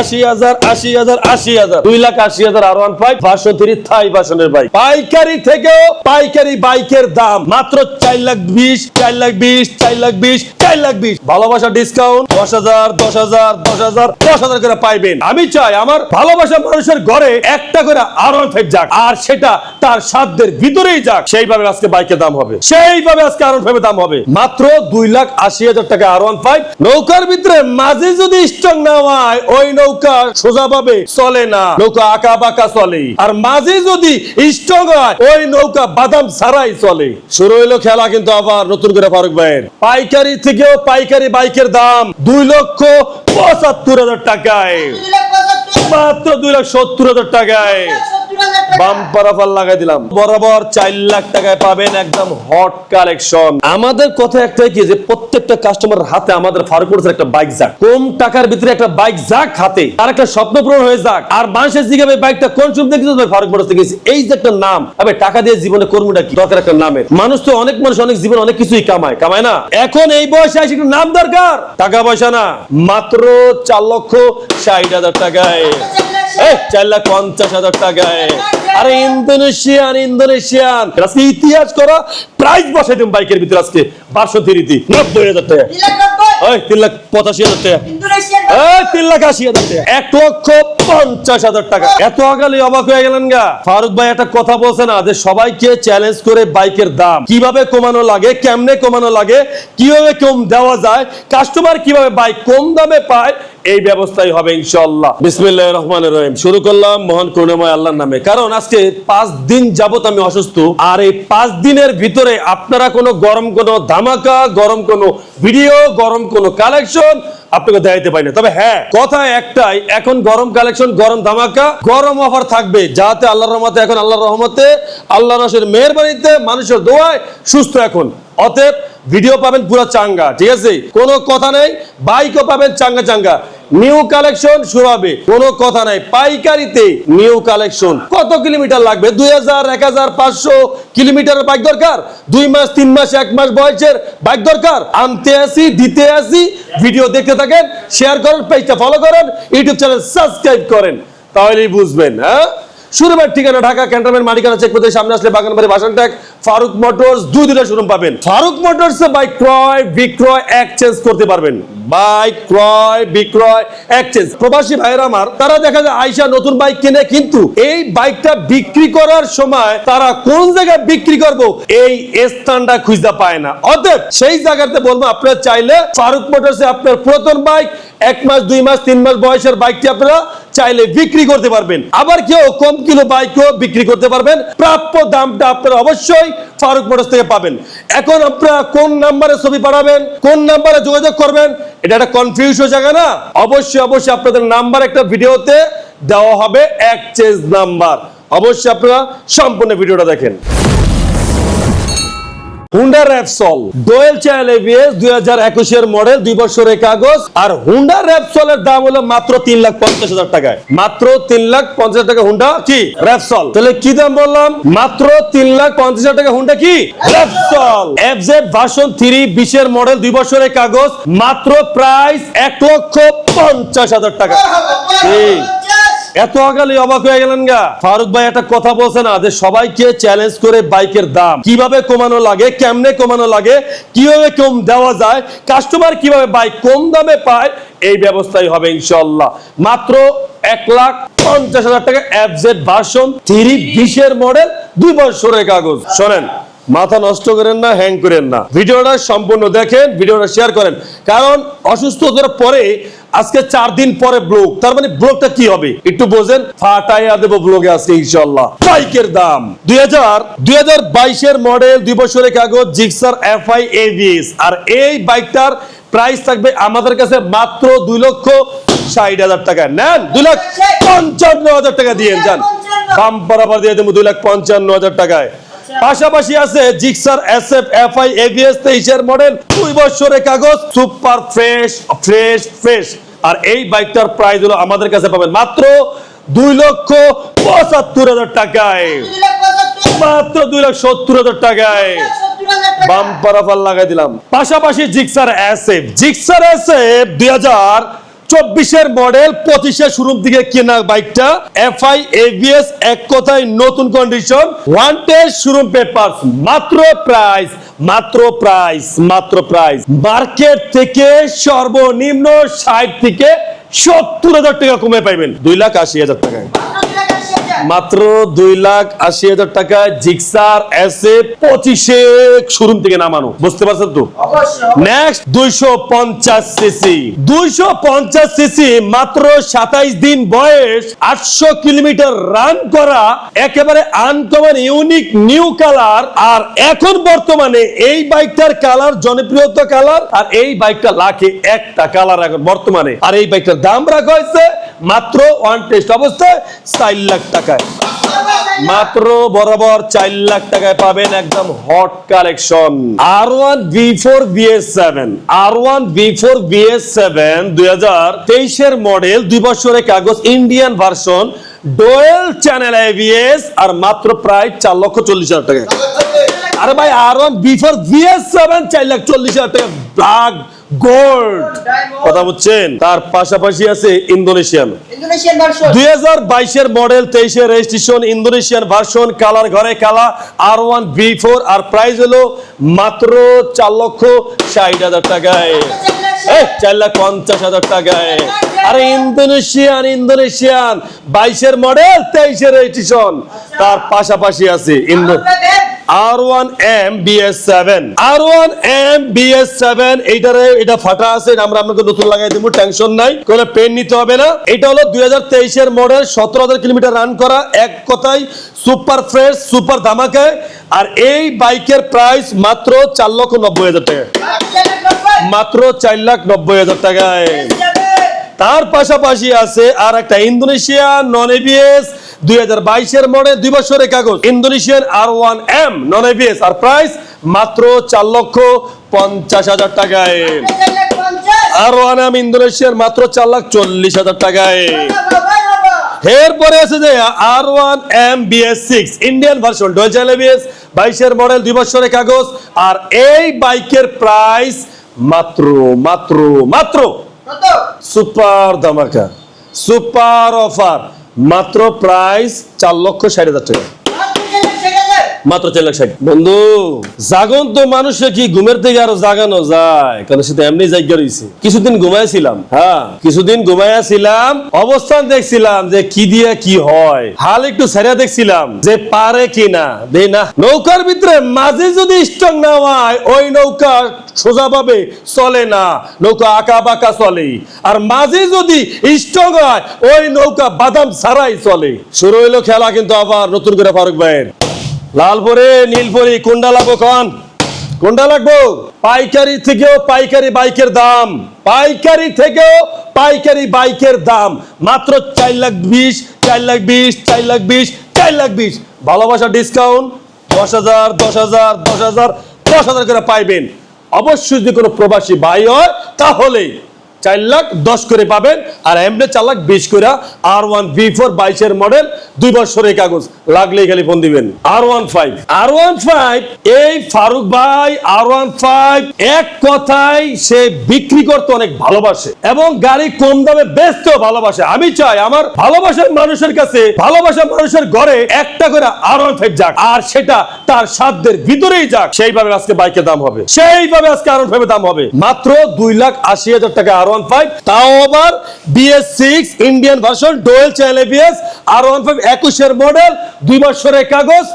আশি হাজার আশি হাজার আশি হাজার। দুই লাখ আশি হাজার আর ওয়ান ফাইভ পাঁচশো তিরিশ থাই বাসনের বাইক। পাইকারি থেকেও পাইকারি বাইকের দাম। মাত্র চার লাখ বিশ, চার লাখ বিশ, চার লাখ বিশ। চার লাখ বিশ ভালোবাসা ডিসকাউন্ট দশ হাজার দশ হাজার দশ হাজার দশ হাজার করে পাইবেন। আমি চাই আমার ভালোবাসা মানুষের ঘরে একটা করে যাক, আর সেটা তার সাধ্যের ভিতরেই যাক। সেইভাবে আজকে বাইকের দাম হবে। সেইভাবে আজকে দাম হবে। মাত্র দুই লাখ আশি হাজার টাকা ফাইভ নৌকার ভিতরে মাঝে যদি স্ট্রং না হয়, ওই নৌকা সোজা ভাবে চলে না। নৌকা আঁকা বাঁকা চলে আর মাঝে যদি স্ট্রং হয়, ওই নৌকা বাদাম ছাড়াই চলে। শুরু হইল খেলা কিন্তু আবার নতুন করে ফারুক ভাইয়ের। পাইকারি থেকেও পাইকারি বাইকের দাম দুই লক্ষ পঁচাত্তর হাজার টাকায়। মাত্র দুই লাখ সত্তর হাজার টাকায়। বাম্পার অফার লাগাই দিলাম। বরাবর চার লাখ টাকায় পাবেন একদম হট কালেকশন। আমাদের কথা একটাই কি, যে প্রত্যেকটা কাস্টমার হাতে আমাদের ফারুক মোটরসের একটা বাইক যাক কম টাকার ভিতরে একটা বাইক যাক হাতে। আর একটা স্বপ্ন পূরণ হয়ে যাক। আর মানুষের জিজ্ঞাসা বাইকটা কোন শুভ দেখেছ তুমি ফারুক মোটরস থেকে এই যে একটা নাম আবে টাকা দিয়ে জীবনে কর্মটা কি? দরকার একটা নামের। মানুষ তো অনেক মানুষ অনেক জীবন অনেক কিছুই কামায়। কামায় না? এখন এই বয়সে আসে একটু নাম দরকার। টাকা পয়সা না। মাত্র চার লক্ষ ষাট হাজার টাকায়। চার লাখ পঞ্চাশ হাজার টাকায়। আরে ইন্দোনেশিয়ান ইন্দোনেশিয়ান। আজকে ইতিহাস করা প্রাইস বসাই দিন বাইকের ভিতরে আজকে। বারোশো তিরিতি নব্বই হাজার টাকা। ওই তিন লাখ পঁচাশি হাজার টাকা। এই তিন লাখ আশি হাজার টাকা। এক লক্ষ পঞ্চাশ হাজার টাকা। এত আগালে অবাক হয়ে গেলেন গা। ফারুক ভাই একটা কথা বলছে না যে সবাইকে চ্যালেঞ্জ করে বাইকের দাম। কীভাবে কমানো লাগে কেমনে কমানো লাগে কীভাবে কম দেওয়া যায় কাস্টমার কীভাবে বাইক কম দামে পায় এই ব্যবস্থাই হবে ইনশাল্লাহ বিসমিল্লাহ রহমান রহিম। শুরু করলাম মহান করুণাময় আল্লাহর নামে। কারণ আজকে পাঁচ দিন যাবত আমি অসুস্থ। আর এই পাঁচ দিনের ভিতরে আপনারা কোনো গরম কোনো ধামাকা, গরম কোনো ভিডিও, গরম কোনো কালেকশন আপনাকে দেখাইতে পারি না। তবে হ্যাঁ কথা একটাই, এখন গরম কালেকশন, গরম ধামাকা, গরম অফার থাকবে। যাতে আল্লাহর রহমতে, এখন আল্লাহর রহমতে আল্লাহ রসের মেহরবানিতে মানুষের দোয়ায় সুস্থ এখন। অতএব ভিডিও পাবেন পুরো চাঙ্গা, ঠিক আছে? কোনো কথা নেই বাইকও পাবেন চাঙ্গা চাঙ্গা। নিউ কালেকশন শুরু হবে, কোনো কথা নাই। পাইকারিতে নিউ কালেকশন কত কিলোমিটার লাগবে? দুই হাজার, এক হাজার, পাঁচশো কিলোমিটারের বাইক দরকার? দুই মাস, তিন মাস, এক মাস বয়সের বাইক দরকার? আনতে আসি, দিতে আসি ভিডিও দেখতে থাকেন শেয়ার করেন পেজটা ফলো করেন ইউটিউব চ্যানেল সাবস্ক্রাইব করেন। তাহলেই বুঝবেন হ্যাঁ? শুরুবার ঠিকানা ঢাকা, ক্যান্টনমেন্ট মালিকানা চেক সামনে আসলে বাগানবাড়ি ভাষণ ট্যাগ ফারুক মোটরস দুই দুটা শোরুম পাবেন। ফারুক মোটরস বাইক ক্রয় বিক্রয় এক্সচেঞ্জ করতে পারবেন। বাইক ক্রয় বিক্রয় এক্সচেঞ্জ প্রবাসী ভাইয়েরা আমার তারা দেখা যায় আইসা নতুন বাইক কিনে কিন্তু এই বাইকটা বিক্রি করার সময় তারা কোন জায়গায় বিক্রি করব এই স্থানটা খুঁজতে পায় না। অতএব সেই জায়গাতে বলব আপনারা চাইলে ফারুক মোটরসে আপনার পুরাতন বাইক এক মাস দুই মাস তিন মাস বয়সের বাইকটি আপনারা চাইলে বিক্রি করতে পারবেন। আবার কেউ কম কিলো বাইকও বিক্রি করতে পারবেন। প্রাপ্য দামটা আপনারা অবশ্যই ফারুক মোটরস থেকে পাবেন। এখন আপনারা কোন নাম্বারে ছবি পাঠাবেন, কোন নাম্বারে যোগাযোগ করবেন, এটা একটা কনফিউজ হয়ে জায়গা না? অবশ্যই অবশ্যই আপনাদের নাম্বার একটা ভিডিওতে দেওয়া হবে এক্সচেঞ্জ নাম্বার। অবশ্যই আপনারা সম্পূর্ণ ভিডিওটা দেখেন। হুন্ডা র্যাপসল ডোয়েল চাইল এবিএস দুই হাজার একুশের মডেল দুই বছরের কাগজ আর হুন্ডা র্যাপসলের দাম হলো মাত্র তিন লাখ পঞ্চাশ হাজার টাকায়। মাত্র তিন লাখ পঞ্চাশ টাকা হুন্ডা কি? র্যাপসল তাহলে কি দাম বললাম? মাত্র তিন লাখ পঞ্চাশ হাজার টাকা হুন্ডা কি? র্যাপসল এফজেড ভার্সন থ্রি বিশের মডেল দুই বছরের কাগজ মাত্র প্রাইস এক লক্ষ পঞ্চাশ হাজার টাকা। ঠিক। এত আগালে অবাক হয়ে গেলেন গা। ফারুক ভাই, একটা কথা বলছে না, যে সবাইকে চ্যালেঞ্জ করে বাইকের দাম। কীভাবে কমানো লাগে, কেমনে কমানো লাগে, কীভাবে কম দেওয়া যায় কাস্টমার কীভাবে বাইক কম দামে পায়, এই ব্যবস্থাই হবে ইনশাল্লাহ মাত্র এক লাখ পঞ্চাশ হাজার টাকা এফজেড ভার্সন থ্রি বিশের মডেল দুই বছরের কাগজ। শোনেন, মাথা নষ্ট করেন না হ্যাং করেন না। ভিডিওটা সম্পূর্ণ দেখেন, ভিডিওটা শেয়ার করেন। কারণ অসুস্থতার পরে আজকে চার দিন পরে ব্লগ। তার মানে ব্লগটা কি হবে? একটু বোঝেন। ফাটাইয়া দেবো ব্লগে আজকে ইনশাল্লাহ বাইকের দাম। দুই হাজার দুই হাজার বাইশের মডেল দুই বছরের কাগজ জিক্সার এফআই এভিএস আর এই বাইকটার প্রাইস থাকবে আমাদের কাছে মাত্র দুই লক্ষ ষাট হাজার টাকা। নেন দুই লাখ পঞ্চান্ন হাজার টাকা দিয়ে যান বাম বরাবর দিয়ে দেবো দুই লাখ পঞ্চান্ন হাজার টাকায়। পাশাপাশি আছে জিক্সার, এসএফ, এফআই, এবিএস তেইশের মডেল। দুই বছরের কাগজ, সুপার ফ্রেশ ফ্রেশ ফ্রেশ। আর এই বাইকটার প্রাইস হলো আমাদের কাছে পাবেন মাত্র দুই লক্ষ পঁচাত্তর হাজার টাকায়। মাত্র দুই লাখ সত্তর হাজার টাকায়। বাম্পার অফার লাগাই দিলাম। পাশাপাশি জিক্সার, এসএফ। জিক্সার, এসএফ দুই হাজার চব্বিশের মডেল পঁচিশের শুরুর দিকে কেনা বাইকটা। এফ এফআই এস এক কথায় নতুন condition one test showroom paper মাত্র প্রাইস মাত্র প্রাইস মাত্র প্রাইস মার্কেট থেকে সর্বনিম্ন ষাট থেকে সত্তর হাজার টাকা কমে পাইবেন। দুই লাখ আশি হাজার টাকায়। মাত্র দুই লাখ আশি হাজার টাকা জিক্সার এসে পঁচিশে শোরুম থেকে নামানো। বুঝতে পারছেন তো? নেক্সট দুইশো পঞ্চাশ সিসি। দুইশো পঞ্চাশ সিসি মাত্র সাতাইশ দিন বয়স আটশো কিলোমিটার রান করা একেবারে আনকমন ইউনিক নিউ কালার আর এখন বর্তমানে এই বাইকটার কালার জনপ্রিয়তা কালার আর এই বাইকটা লাখে একটা কালার এখন বর্তমানে। আর এই বাইকটার দাম রাখা হয়েছে মাত্র ওয়ান টেস্ট অবস্থায় চার লাখ টাকায়। মাত্র বরাবর চার লাখ টাকায় পাবেন একদম hot collection R one V four BS seven R one V four BS seven দুই হাজার তেইশের মডেল দুই বছরের কাগজ Indian version dual channel ABS আর মাত্র প্রায় চার লক্ষ চল্লিশ হাজার টাকা আরে ভাই R one V four BS seven চার লাখ চল্লিশ হাজার টাকা ব্ল্যাক গোল্ড। কথা বুঝছেন? তার পাশাপাশি আছে ইন্দোনেশিয়ান। ইন্দোনেশিয়ান ভার্সন দুই হাজার বাইশের মডেল তেইশের রেজিস্ট্রেশন ইন্দোনেশিয়ান ভার্সন কালার ঘরে কালা আর ওয়ান বি ফোর আর প্রাইস হলো মাত্র চার লক্ষ ষাট হাজার টাকায় এই, চার লাখ পঞ্চাশ হাজার টাকায় আরে ইন্দোনেশিয়ান ইন্দোনেশিয়ান বাইশের মডেল তেইশের রেজিস্ট্রেশন তার পাশাপাশি আছে Indo R one M BS seven R one M seven এইটারে এটা ফাটা আছে আমরা নতুন টেনশন নাই। কোনো পেন নিতে হবে না। এটা হলো দুই মডেল সতেরো হাজার কিলোমিটার রান করা, এক কথায় সুপার ফ্রেশ সুপার আর এই বাইকের প্রাইস মাত্র চার লক্ষ নব্বই হাজার টাকা। মাত্র চার লাখ নব্বই হাজার টাকায়। তার পাশাপাশি আছে আর একটা ইন্দোনেশিয়ান নন এবিএস দুই হাজার বাইশের মডেল দুই বছরের কাগজ। Indonesian R one M non ABS আর প্রাইস মাত্র চার লক্ষ পঞ্চাশ হাজার টাকায়। আর ওয়ান এম ইন্দোনেশিয়ার মাত্র চার লাখ চল্লিশ হাজার টাকায়। এরপরে আছে যে R one M BS six Indian version dual channel BS বাইশের মডেল দুই বছরের কাগজ। আর এই বাইকের প্রাইস মাত্র মাত্র মাত্র সুপার ধামাকা সুপার অফার। মাত্র প্রাইস চার লক্ষ ষাট হাজার টাকা। মাত্র চার লাখ ষাট। বন্ধু, জাগন তো মানুষে কি ঘুমের থেকে আরও জাগানো যায়? কারণ সে তো এমনি জায়গা রয়েছে কিছুদিন ঘুমাইছিলাম হ্যাঁ কিছুদিন ঘুমাইছিলাম অবস্থান দেখছিলাম যে কি দিয়ে কি হয়। হাল একটু সেরা দেখছিলাম যে পারে কি না দে না। নৌকার ভিতরে মাঝে যদি স্ট্রং না হয়, ওই নৌকা সোজা ভাবে চলে না। নৌকা আঁকা বাঁকা চলে। আর মাঝে যদি স্ট্রং হয়, ওই নৌকা বাদাম ছাড়াই চলে। শুরু হইল খেলা কিন্তু আবার নতুন করে ফারুক ভাইয়ের। লালপুরে, নীলপুরি কোনটা লাগবো কন কোনটা লাগবো? পাইকারি থেকেও পাইকারি বাইকের দাম। পাইকারি থেকেও পাইকারি বাইকের দাম। মাত্র চার লাখ বিশ, চার লাখ বিশ, চার লাখ বিশ, চার লাখ বিশ। ভালোবাসা ডিসকাউন্ট দশ হাজার দশ হাজার দশ হাজার দশ হাজার করে পাইবেন। অবশ্যই যদি কোনো প্রবাসী ভাই হয় তাহলে চার লাখ দশ করে পাবেন, আর এমনি চার লাখ বিশ করে আর ওয়ান বি ফোর বাইশের মডেল দুই বছরের কাগজ, লাগলেই খালি ফোন দিবেন। R one five R one five এই ফারুক ভাই আর ওয়ান ফাইভ এক কথায় সে বিক্রি করতে অনেক ভালোবাসে, এবং গাড়ি কম দামে বেচতেও ভালোবাসে। আমি চাই আমার ভালোবাসার মানুষের কাছে, ভালোবাসার মানুষের ঘরে একটা করে আর ওয়ান ফাইভ যাক, আর সেটা তার সাধ্যের ভিতরেই যাক। সেইভাবে আজকে বাইকের দাম হবে। সেইভাবে আজকে আর ওয়ান ফাইভের দাম হবে। মাত্র দুই লাখ আশি হাজার টাকা আর ওয়ান ফাইভ তাও আবার BS six Indian version dual channel ABS R one five একুশের মডেল দুই বছরের কাগজ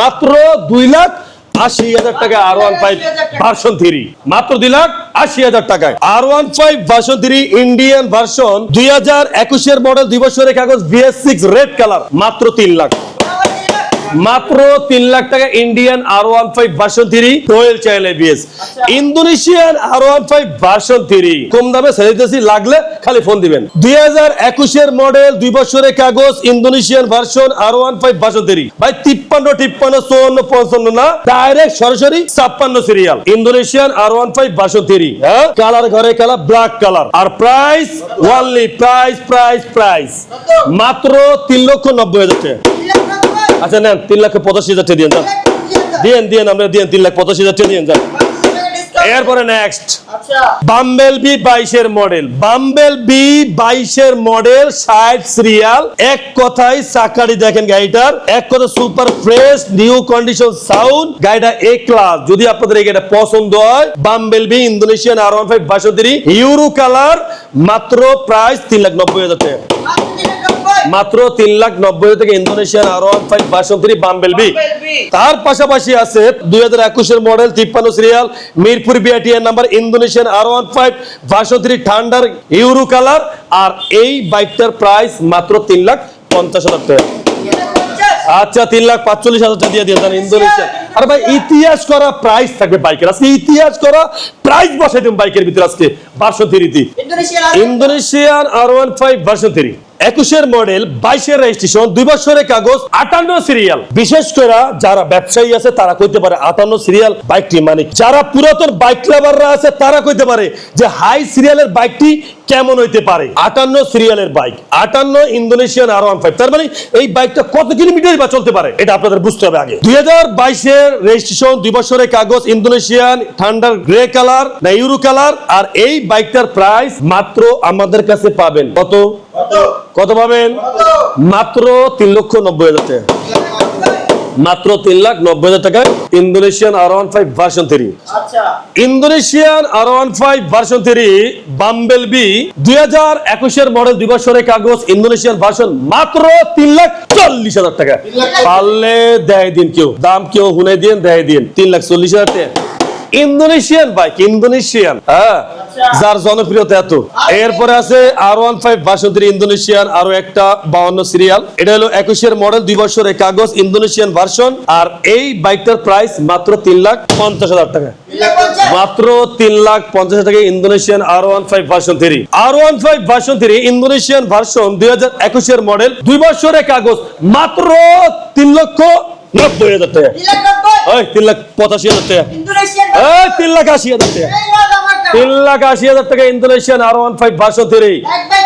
মাত্র দুই লাখ আশি হাজার টাকা R one five version three মাত্র দুই লাখ আশি হাজার টাকায়। R one five version three Indian version দুই হাজার একুশের মডেল দুই বছরের কাগজ বিএস সিক্স রেড কালার মাত্র তিন লাখ। মাত্র তিন লাখ টাকা Indian R one five version three royal চাইল ABS Indonesian R one five version three কম দামে সেলিতেছি লাগলে খালি ফোন দিবেন। দুই হাজার একুশের মডেল দুই বছরের কাগজ Indonesian version R one five version three ভাই তিপ্পান্ন টিপ্পান্ন চুয়ান্ন পঞ্চান্ন না ডাইরেক্ট সরাসরি ছাপ্পান্ন serial Indonesian R one five version three হ্যাঁ? কালার ঘরে কালার ব্ল্যাক কালার আর price only price price price মাত্র তিন লক্ষ নব্বই হাজার টাকা। আচ্ছা নেন তিন লাখ পঁচাশি হাজার টাকা দিয়ে যান। দিয়েন দিয়েন আমরা দিয়েন তিন লাখ পঁচাশি হাজার টাকা দিয়ে যান। এরপরে নেক্সট আচ্ছা। বাম্বেল বি বাইশের মডেল বাম্বেল বি বাইশের মডেল ষাট সিরিয়াল এক কথায় চাকারি দেখেন গাড়িটার। এক কথা super fresh new condition sound গাড়িটা এ ক্লাস যদি আপনাদের এই গাড়িটা পছন্দ হয় bumblebee Indonesian R one five বাসন্তী ইউরো কালার মাত্র প্রাইস তিন লাখ নব্বই হাজার টাকা। মাত্র তিন লাখ নব্বই টাকা ইন্দোনেশিয়ান আর ওয়ান ফাইভ বাসন্তী বাম্বেল বি তার পাশাপাশি আছে দুই হাজার একুশের মডেল তিপ্পান্ন serial Mirpur বিআটিএন number Indonesian R one five version thunder euro colour আর এই বাইকটার প্রাইস মাত্র তিন লাখ পঞ্চাশ হাজার টাকা। আচ্ছা তিন লাখ পাঁচচল্লিশ হাজার টাকা দিয়ে দিয়ে দেন ইন্দোনেশিয়া। আর ভাই ইতিহাস করা প্রাইস থাকবে বাইকের আজকে ইতিহাস করা প্রাইস বসাই দেন বাইকের ভিতরে আজকে ভার্সন থ্রিতে ইন্দোনেশিয়ার আর Indonesian R one five version three একুশের মডেল, বাইশের রেজিস্ট্রেশন দুই বছরের কাগজ, আটান্ন সিরিয়াল বিশেষ করে যারা ব্যবসায়ী আছে, তারা কইতে পারে আটান্ন সিরিয়াল বাইকটি মানে যারা পুরাতন বাইক লাভাররা আছে, তারা কইতে পারে যে হাই সিরিয়ালের বাইকটি কেমন হইতে পারে। আটান্ন সিরিয়ালের বাইক আটান্ন ইন্দোনেশিয়ান আর ওয়ান ফাইভ তার মানে এই বাইকটা কত কিলোমিটার বা চলতে পারে, এটা আপনাদের বুঝতে হবে আগে। দুই হাজার বাইশের রেজিস্ট্রেশন দুই বছরের কাগজ ইন্দোনেশিয়ান ঠান্ডার গ্রে কালার না ইউরো কালার আর এই বাইকটার প্রাইস মাত্র আমাদের কাছে পাবেন কত? কত পাবেন? মাত্র তিন লক্ষ নব্বই হাজার টাকা। মাত্র তিন লাখ নব্বই হাজার টাকায় Indonesian R one five version three. আচ্ছা। Indonesian R one five version three bumblebee দুই হাজার একুশের মডেল দুই বছরের কাগজ ইন্দোনেশিয়ান ভার্সন মাত্র তিন লাখ চল্লিশ হাজার টাকা। পারলে দেয় দিন কেউ দাম কেউ হুনে দিন দেয় দিন। তিন লাখ চল্লিশ হাজার টাকা। Indonesian bike Indonesian. হ্যাঁ যার জনপ্রিয়তা এত। এরপরে আছে আর ওয়ান ফাইভ বাসন্তী ইন্দোনেশিয়ান, আরও একটা বাউন্ন সিরিয়াল এটা হলো একুশের মডেল দুই বছরের কাগজ, ইন্দোনেশিয়ান ভার্সন আর এই বাইকটার প্রাইস মাত্র তিন লাখ পঞ্চাশ হাজার টাকা। মাত্র তিন লাখ পঞ্চাশ হাজার টাকা Indonesian R one five version three R one five version three Indonesian version দুই হাজার একুশের মডেল দুই বছরের কাগজ, মাত্র তিন লক্ষ নব্বই হাজার টাকা ওই তিন লাখ পঁচাশি হাজার টাকা। এই তিন লাখ আশি হাজার টাকা। তিন লাখ আশি হাজার টাকা Indonesian R one five version three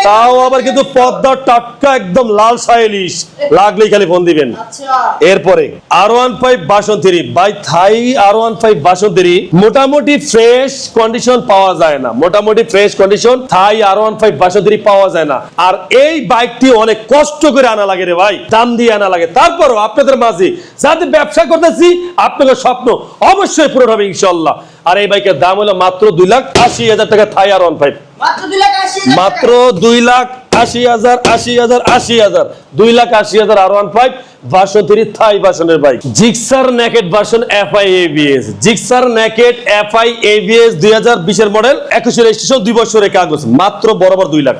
তাও আবার কিন্তু পদ্মা টাটকা একদম লাল সাইলিশ লাগলেই খালি ফোন দিবেন। আচ্ছা। এরপরে R one five version three by Thai R one five version three মোটামুটি ফ্রেশ কন্ডিশন পাওয়া যায় না। মোটামুটি fresh condition Thai R one five version three পাওয়া যায় না। আর এই বাইকটি অনেক কষ্ট করে আনা লাগে রে ভাই। দাম দিয়ে আনা লাগে। তারপরও আপনাদের মাঝে যাতে ব্যবসা করতেছি আপনাদের স্বপ্ন অবশ্যই পূরণ হবে ইনশাল্লাহ আর এই বাইকের দাম হলো মাত্র দুই লাখ আশি হাজার টাকা থাই আর ওয়ান ফাইভ মাত্র দুই লাখ মাত্র দুই লাখ আশি হাজার আশি হাজার আশি হাজার, দুই লাখ আশি হাজার R one five version Thai ভার্সনের bike. Gixxer naked version F I ABS. Gixxer naked F I ABS দুই হাজার বিশের মডেল, একুশে রেজিস্ট্রেশন দুই বছরের কাগজ। মাত্র বরাবর দুই লাখ।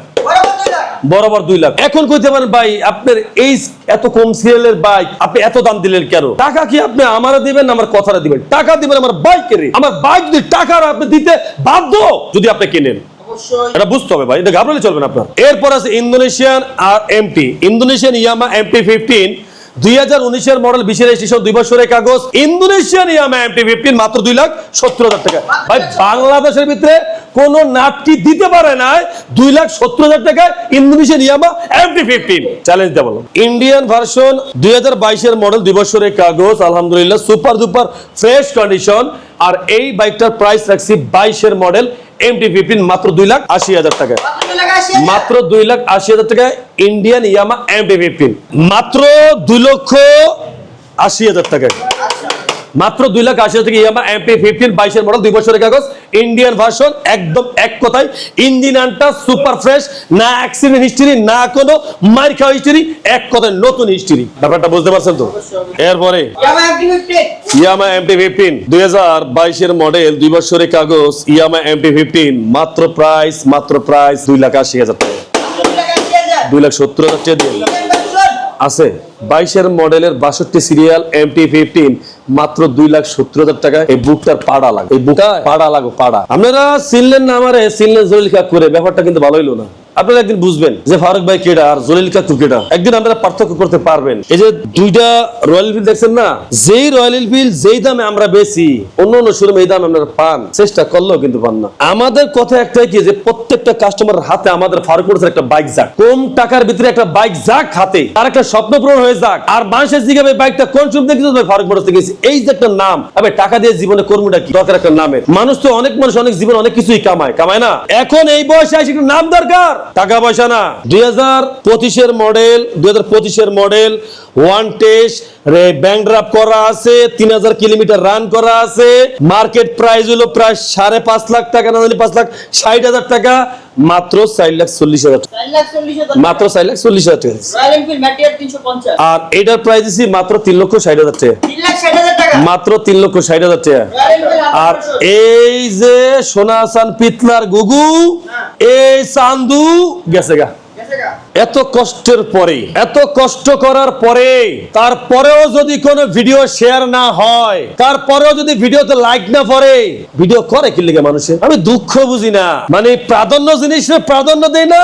বরাবর দুই লাখ। এখন কইতে পারেন, ভাই, আপনার এই এত কম সিরিয়ালের বাইক, আপনি এত দাম দিলেন কেন? টাকা কি আপনি আমারে দিবেন আমার কথাটা দিবেন? টাকা দিবেন আমার বাইকের আমার বাইক যদি টাকা আপনি দিতে বাধ্য যদি আপনি কিনেন। এটা বুঝতে হবে ভাই। এটা ঘাবড়ালে চলবে না আপনার। এরপর আছে ইন্দোনেশিয়ান আর MT Indonesian Yamaha MT fifteen দুই হাজার উনিশের মডেল বিশের রেজিস্ট্রেশন দুই বছরের কাগজ। ইন্দোনেশিয়ান ইয়ামা এমটি ফিফটিন মাত্র দুই লাখ সত্তর হাজার টাকা। ভাই বাংলাদেশের ভিতরে কোন দিতে পারে না দুই লাখ সত্তর হাজার টাকায় Indonesian Yamaha MT fifteen challenge Indian version দুই হাজার বাইশের মডেল দুই বছরের কাগজ। আলহামদুলিল্লাহ সুপার দুপার ফ্রেশ কন্ডিশন আর এই বাইকটার প্রাইস রাখছি বাইশের মডেল এমটি ফিফটিন মাত্র দুই লাখ আশি হাজার টাকায়। মাত্র দুই লাখ আশি হাজার? টাকায় ইন্ডিয়ান ইয়ামা এমটি ফিফটিন মাত্র দুই লক্ষ আশি হাজার টাকা আচ্ছা মাত্র দুই লাখ আশি টাকা ইয়ামা এমপি ফিফটিন বাইশের মডেল দুই বছরের কাগজ ইন্ডিয়ান ভার্সন একদম এক কথায় ইঞ্জিন আনটা সুপার ফ্রেশ না অ্যাক্সিডেন্ট হিস্ট্রি না কোনো মার খাওয়া হিস্ট্রি এক কথায় নতুন হিস্ট্রি ব্যাপারটা বুঝতে পারছেন তো? এরপরে ইয়ামা এমটি ফিফটিন দুই হাজার বাইশের মডেল দুই বছরের কাগজ ইয়ামা এমটি ফিফটিন মাত্র প্রাইস মাত্র প্রাইস দুই লাখ আশি হাজার টাকা। দুই লাখ সত্তর হাজার টাকা দিয়ে। আছে। বাইশের মডেলের বাষট্টি সিরিয়াল এম টি ফিফটিন মাত্র দুই লাখ সত্তর হাজার টাকা এই বুকটার পাড়া লাগে এই বুকটা পাড়া লাগো পাড়া। আপনারা চিনলেন না আমার চিনলেন জলিল কাক করে ব্যাপারটা কিন্তু ভালো হইল না। আপনারা একদিন বুঝবেন যে ফারুক ভাই কেডা আর জলিল কাকু কেডা। একদিন আপনারা পার্থক্য করতে পারবেন। এই যে দুইটা রয়্যাল এনফিল্ড দেখছেন না, যেই রয়্যাল এনফিল্ড যেই দামে আমরা বেশি অন্য অন্য শোরুমে এই দাম আপনারা পান। চেষ্টা করলেও কিন্তু পান না। আমাদের কথা একটাই কি, যে প্রত্যেকটা কাস্টমার হাতে আমাদের ফারুক মোটরসের একটা বাইক যাক। কম টাকার ভিতরে একটা বাইক যাক হাতে, তার একটা স্বপ্ন পূরণ হয়ে যাক। আর মানুষের জিগাবে বাইকটা কোন শুরু থেকে হবে? ফারুক মোটরস থেকে কিনছি। এই যে একটা নাম, আবে টাকা দিয়ে জীবনে কর্মটা কি? দরকার একটা নামের। মানুষ তো অনেক মানুষ অনেক জীবনে অনেক কিছুই কামায় কামায় না? এখন এই বয়সে এসে একটু নাম দরকার। টাকা পয়সা না। দুই হাজার পঁচিশের মডেল দুই হাজার পঁচিশের মডেল ওয়ান টেস্ট রে ব্যাংক ড্রাফট করা আছে তিন হাজার কিলোমিটার রান করা আছে। মার্কেট প্রাইস হলো প্রায় সাড়ে পাঁচ লাখ টাকা না জানি পাঁচ লাখ ষাট হাজার টাকা। মাত্র চার লাখ চল্লিশ হাজার মাত্র চার লাখ চল্লিশ হাজার টাকা। আর এটার প্রাইস মাত্র তিন লক্ষ ষাট হাজার টাকা মাত্র তিন লক্ষ ষাট হাজার টাকা। আর এই যে সোনা চান পিতলার গুগু, এই চান্দু গেছে গা। এত কষ্টের পরে, এত কষ্ট করার পরে, তারপরেও যদি কোনো ভিডিও শেয়ার না হয়, তারপরেও যদি ভিডিওতে লাইক না পড়ে, ভিডিও করে কি লিগে মানুষে আমি দুঃখ বুঝি না। মানে প্রাধান্য জিনিসে প্রাধান্য দেয় না,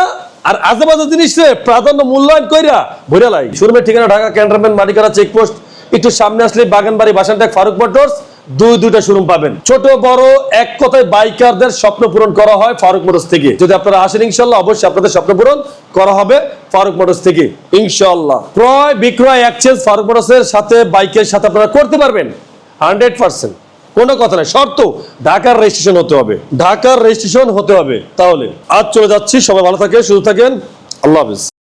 আর আজেবাজে জিনিসে প্রাধান্য মূল্যায়ন কইরা ভরে লাই। শোরুমের ঠিকানা ঢাকা ক্যান্টনমেন্ট মালিকারা চেকপোস্ট একটু সামনে আসলে বাগানবাড়ি বাসানটাক ফারুক মোটরস, দুই দুইটা শোরুম পাবেন। ছোট, বড়, এক কথায় বাইকারদের স্বপ্ন পূরণ করা হয় ফারুক মোটরস থেকে। যদি আপনারা আসেন, ইনশাল্লাহ অবশ্যই আপনাদের স্বপ্ন পূরণ করা হবে ফারুক মোটরস থেকে, ইনশাল্লাহ। ক্রয়, বিক্রয় এক্সচেঞ্জ ফারুক মোটরসের সাথে, বাইকের সাথে আপনারা করতে পারবেন। হান্ড্রেড পার্সেন্ট কোনো কথা নাই। শর্ত, ঢাকার রেজিস্ট্রেশন হতে হবে। ঢাকার রেজিস্ট্রেশন হতে হবে। তাহলে আজ চলে যাচ্ছি। সবাই ভালো থাকেন, সুস্থ থাকেন। আল্লাহ হাফিজ।